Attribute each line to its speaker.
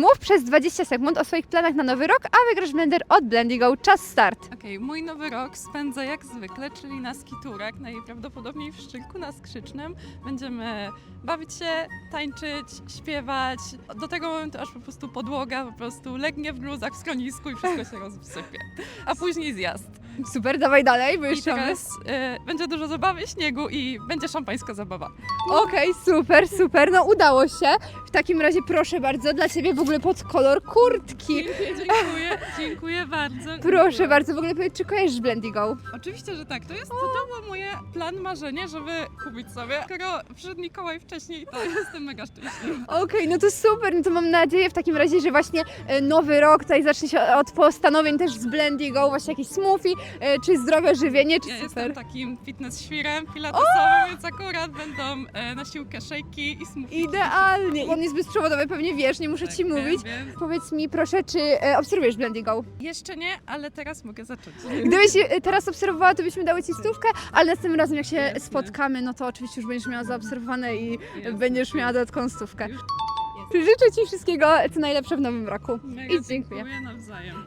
Speaker 1: Mów przez 20 sekund o swoich planach na nowy rok, a wygrasz blender od Blendigo. Czas start.
Speaker 2: Okej, mój nowy rok spędzę jak zwykle, czyli na skiturach, najprawdopodobniej w Szczyrku na Skrzycznym. Będziemy bawić się, tańczyć, śpiewać. Do tego momentu aż po prostu podłoga po prostu legnie w gruzach w schronisku i wszystko się rozsypie. A później zjazd.
Speaker 1: Super, dawaj dalej, bo
Speaker 2: I
Speaker 1: jeszcze mamy.
Speaker 2: teraz y, będzie dużo zabawy, śniegu i będzie szampańska zabawa.
Speaker 1: Okej, super, super, no udało się. W takim razie proszę bardzo, dla Ciebie w ogóle pod kolor kurtki.
Speaker 2: Dziękuję, dziękuję, dziękuję bardzo.
Speaker 1: Proszę bardzo, w ogóle powiedz, czy kojarzysz Blendigo?
Speaker 2: Oczywiście, że tak. To jest to, to było moje plan, marzenie, żeby kupić sobie. Skoro przyszedł Mikołaj wcześniej, to jestem mega szczęśliwa.
Speaker 1: Okej, no to super, no to mam nadzieję w takim razie, że właśnie e, nowy rok tutaj zacznie się od postanowień też z Blendigo, właśnie jakieś smoothie, e, czy zdrowe żywienie, czy
Speaker 2: Ja
Speaker 1: super.
Speaker 2: jestem takim fitness świrem pilatesowym, więc akurat będą e, na siłkę szejki i smoothie.
Speaker 1: Idealnie. On jest bezprzewodowy, pewnie wiesz, nie muszę
Speaker 2: Tak,
Speaker 1: Ci mówić.
Speaker 2: wiem.
Speaker 1: Powiedz mi proszę, czy e, obserwujesz Blendigo?
Speaker 2: Jeszcze nie, ale teraz mogę zacząć.
Speaker 1: Gdybyś e, teraz obserwowała, to byśmy dały Ci stówkę, ale następnym razem jak się
Speaker 2: Jasne.
Speaker 1: spotkamy, no to oczywiście już będziesz miała zaobserwowane i
Speaker 2: Jasne.
Speaker 1: będziesz miała dodatkową stówkę. Życzę Ci wszystkiego, co najlepsze w nowym roku.
Speaker 2: Mega
Speaker 1: I dziękuję.
Speaker 2: dziękuję nawzajem.